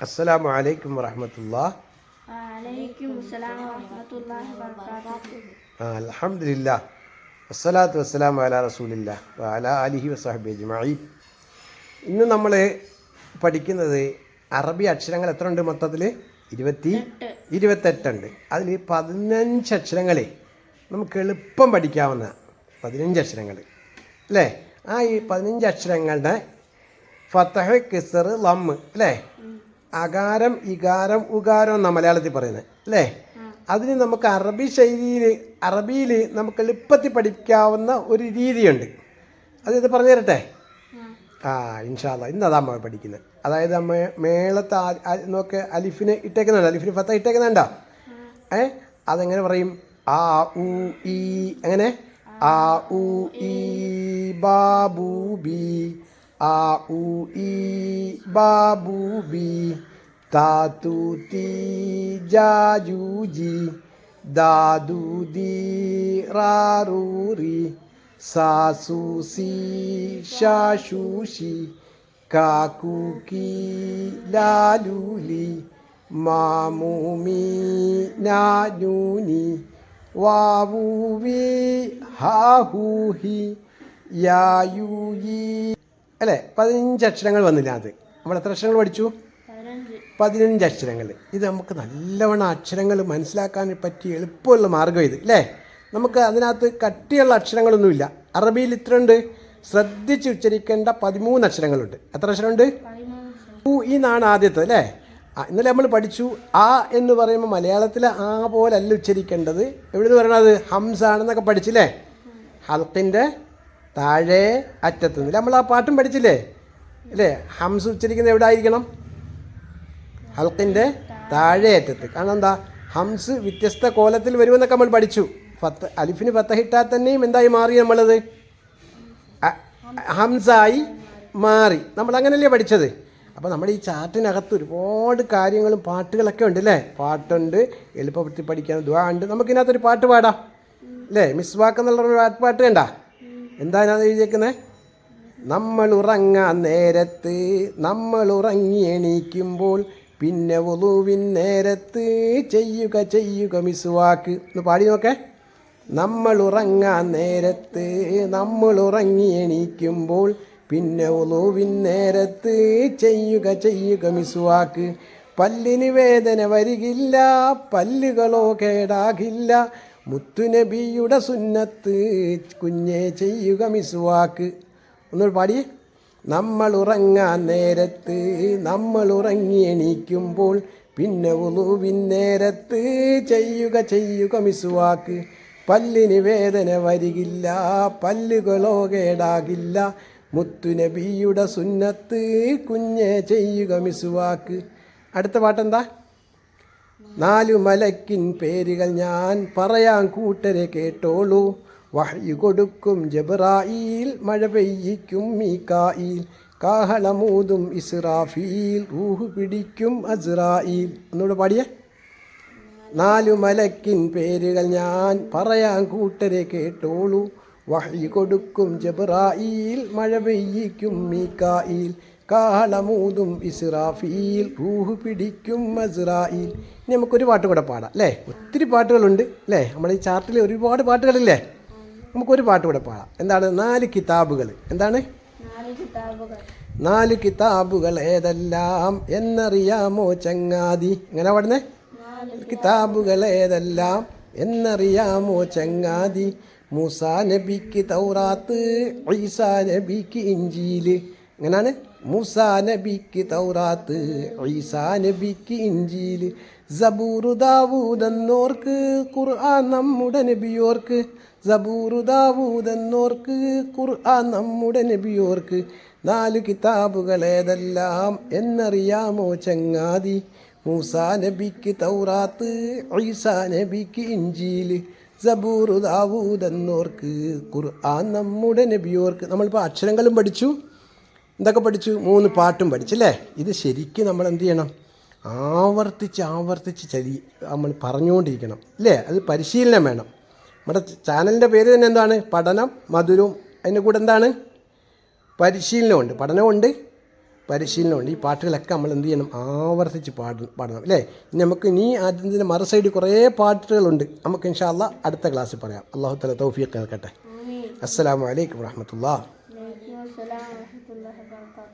അസ്സലാമു അലൈക്കും വറഹമത്തുള്ള അലഹമില്ല വസ്സലാത്തു വസ്സലാം അല റസൂലില്ല അല അലിഹി വസാഹബി ഇന്ന് നമ്മൾ പഠിക്കുന്നത് അറബി അക്ഷരങ്ങൾ എത്ര ഉണ്ട് മൊത്തത്തിൽ ഇരുപത്തി ഇരുപത്തെട്ടുണ്ട്. അതിൽ പതിനഞ്ച് അക്ഷരങ്ങളെ നമുക്ക് എളുപ്പം പഠിക്കാവുന്ന പതിനഞ്ച് അക്ഷരങ്ങൾ അല്ലേ? ആ ഈ പതിനഞ്ച് അക്ഷരങ്ങളുടെ ഫത്തഹ് കിസർ ലം അല്ലേ? അകാരം ഇകാരം ഉകാരം എന്നാണ് മലയാളത്തിൽ പറയുന്നത് അല്ലേ? അതിന് നമുക്ക് അറബി ശൈലിയിൽ അറബിയിൽ നമുക്ക് എളുപ്പത്തിൽ പഠിക്കാവുന്ന ഒരു രീതിയുണ്ട്. അത് ഇത് പറഞ്ഞു തരട്ടെ? ആ ഇൻഷാല്ല ഇന്ന് അതാ അമ്മ പഠിക്കുന്നത് അതായത് അമ്മ മേളത്തെ നോക്കെ അലിഫിന് ഇട്ടേക്കുന്നുണ്ട്? അലിഫിന് ഫത്ത ഇട്ടേക്കുന്നുണ്ടോ? ഏ? അതെങ്ങനെ പറയും? ആ ഉ ഈ എങ്ങനെ? ആ ഉ ഈ Babu B. a u i babu bi tatu ti jaju ji dadu di raruri sasu si shashu shi kaku ki laluli mamumi naduni wabubi hahuhi yayuyi അല്ലേ? പതിനഞ്ച് അക്ഷരങ്ങൾ വന്നില്ല അത്. നമ്മൾ എത്ര അക്ഷരങ്ങൾ പഠിച്ചു? പതിനഞ്ച്. അക്ഷരങ്ങൾ. ഇത് നമുക്ക് നല്ലവണ്ണം അക്ഷരങ്ങൾ മനസ്സിലാക്കാൻ പറ്റിയ എളുപ്പമുള്ള മാർഗം ഇത് അല്ലേ? നമുക്ക് അതിനകത്ത് കട്ടിയുള്ള അക്ഷരങ്ങളൊന്നുമില്ല. അറബിയിൽ ഇത്ര ഉണ്ട് ശ്രദ്ധിച്ച് ഉച്ചരിക്കേണ്ട പതിമൂന്ന് അക്ഷരങ്ങളുണ്ട്. എത്ര അക്ഷരമുണ്ട്? ഈ എന്നാണ് ആദ്യത്തെ അല്ലേ? ഇന്നലെ നമ്മൾ പഠിച്ചു. ആ എന്ന് പറയുമ്പോൾ മലയാളത്തിൽ ആ പോലെ അല്ല ഉച്ചരിക്കേണ്ടത്. എവിടെ നിന്ന് പറയണത്? ഹംസാണെന്നൊക്കെ പഠിച്ചില്ലേ? ഹൽക്കിന്റെ താഴെ അറ്റത്ത് നിന്ന്. നമ്മൾ ആ പാട്ടും പഠിച്ചില്ലേ? അല്ലേ ഹംസ് ഉച്ചരിക്കുന്നത് എവിടെ ആയിരിക്കണം ഹൽക്കിന്റെ താഴെ അറ്റത്ത്. കാരണം എന്താ? ഹംസ് വ്യത്യസ്ത കോലത്തിൽ വരുമെന്നൊക്കെ നമ്മൾ പഠിച്ചു. ഫത്ത് അലിഫിന് ഫത്തഹിട്ടാൽ തന്നെയും എന്തായി മാറി നമ്മളത്? ഹംസായി മാറി. നമ്മൾ അങ്ങനെയല്ലേ പഠിച്ചത്? അപ്പോൾ നമ്മുടെ ഈ ചാർട്ടിനകത്ത് ഒരുപാട് കാര്യങ്ങളും പാട്ടുകളൊക്കെ ഉണ്ട് അല്ലേ പാട്ടുണ്ട്. എളുപ്പപ്പെടുത്തി പഠിക്കാൻ ദ്വാ ഉണ്ട്. നമുക്കിതിനകത്തൊരു പാട്ട് പാടാം. അല്ലേ മിസ് വാക്ക് എന്നുള്ള ഒരു പാട്ട് പാട്ട് കണ്ട? എന്താ ഞാൻ എഴുതിയേക്കുന്നത് നമ്മൾ ഉറങ്ങാൻ നേരത്ത് നമ്മൾ ഉറങ്ങി എണീക്കുമ്പോൾ പിന്നെ ഒതുവിൻ നേരത്ത് ചെയ്യുക ചെയ്യുക മിസ്വാക്ക് ഒന്ന് പാടി നോക്കേ. നമ്മൾ ഉറങ്ങാൻ നേരത്ത് നമ്മൾ ഉറങ്ങി എണീക്കുമ്പോൾ പിന്നെ ഒതുവിൻ നേരത്ത് ചെയ്യുക ചെയ്യുക മിസ്വാക്ക് പല്ലിന് വേദന വരികില്ല പല്ലുകളോ കേടാകില്ല മുത്തുനബിയുടെ സുന്നത്ത് കുഞ്ഞെ ചെയ്യുക മിസ്വാക്ക്. ഒന്നുകൂടി പാടി. നമ്മൾ ഉറങ്ങാൻ നേരത്ത് നമ്മൾ ഉറങ്ങി എണീക്കുമ്പോൾ പിന്നെ ഉളുവിൻ നേരത്ത് ചെയ്യുക ചെയ്യുക മിസ്വാക്ക്. പല്ലിന് വേദന വരികില്ല പല്ലുകളോ കേടാകില്ല. മുത്തുനബിയുടെ സുന്നത്ത് കുഞ്ഞെ ചെയ്യുക മിസ്വാക്ക്. അടുത്ത പാട്ടെന്താ? നാലു മലക്കിൻ പേരുകൾ ഞാൻ പറയാൻ കൂട്ടരെ കേട്ടോളൂ. വഹ്യു കൊടുക്കും ജബ്രായിൽ മഴ പെയ്യിക്കും മീക്കായിൽ കാഹളമൂതും ഇസ്രാഫീൽ റൂഹ് പിടിക്കും അസ്രായിൽ. ഒന്നുകൂടെ പാടിയേ. നാലു മലക്കിൻ പേരുകൾ ഞാൻ പറയാൻ കൂട്ടരെ കേട്ടോളൂ. വഹ്യു കൊടുക്കും ജബ്രായിൽ മഴ പെയ്യിക്കും മീക്കായിൽ കാളമൂതും ഇസ്രാഫീൽ റൂഹ് പിടിക്കും മസ്രായിൽ ഇനി നമുക്കൊരു പാട്ട് കൂടെ പാടാം അല്ലേ? ഒത്തിരി പാട്ടുകളുണ്ട് അല്ലേ? നമ്മുടെ ഈ ചാർട്ടിൽ ഒരുപാട് പാട്ടുകളില്ലേ? നമുക്കൊരു പാട്ട് കൂടെ പാടാം. എന്താണ്? നാല് കിതാബുകൾ. എന്താണ്? നാല് കിതാബുകൾ ഏതെല്ലാം എന്നറിയാമോ ചങ്ങാതി? എങ്ങനെ പാടുന്നേ? കിതാബുകൾ ഏതെല്ലാം എന്നറിയാമോ ചങ്ങാതി? മൂസാ നബിക്ക് തൗറാത്ത് ഈസാ നബിക്ക് ഇഞ്ചീൽ. എങ്ങനെയാണ് മൂസാ നബിക്ക് തൗറാത്ത് ഈസാ നബിക്ക് സബൂറു ദാവൂദെന്നോർക്ക് ഖുർആൻ നമ്മുടെ നബിയോർക്ക്. സബൂറു ദാവൂദെന്നോർക്ക് ഖുർആൻ നമ്മുടെ നബിയോർക്ക്. നാല് കിതാബുകൾ ഏതെല്ലാം എന്നറിയാമോ ചങ്ങാതി? മൂസാ നബിക്ക് തൗറാത്ത് ഈസാ നബിക്ക് ഇഞ്ചീൽ. സബൂറു ദാവൂദെന്നോർക്ക് ഖുർആൻ നമ്മുടെ നബിയോർക്ക്. നമ്മളിപ്പോൾ അക്ഷരങ്ങളും പഠിച്ചു. എന്തൊക്കെ പഠിച്ചു? മൂന്ന് പാട്ടും പഠിച്ചല്ലേ? ഇത് ശരിക്കും നമ്മൾ എന്ത് ചെയ്യണം? ആവർത്തിച്ച് ആവർത്തിച്ച് ചരി നമ്മൾ പറഞ്ഞുകൊണ്ടിരിക്കണം അല്ലേ? അത് പരിശീലനം വേണം. നമ്മുടെ ചാനലിന്റെ പേര് തന്നെ എന്താണ്? പഠനം മധുരവും അതിന്റെ കൂടെ എന്താണ്? പരിശീലനമുണ്ട്. പഠനമുണ്ട് പരിശീലനമുണ്ട്. ഈ പാട്ടുകളൊക്കെ നമ്മൾ എന്ത് ചെയ്യണം? ആവർത്തിച്ച് പാട പാടണം അല്ലേ? ഇനി നമുക്ക് ഇനി അതിന്റെ മറു സൈഡിൽ കുറേ പാട്ടുകളുണ്ട്. നമുക്ക് ഇൻഷാല്ല അടുത്ത ക്ലാസ്സിൽ പറയാം. അള്ളാഹു തല തൗഫീഖ് കേൾക്കട്ടെ അസ്സലാമു السلام ورحمة الله وبركاته.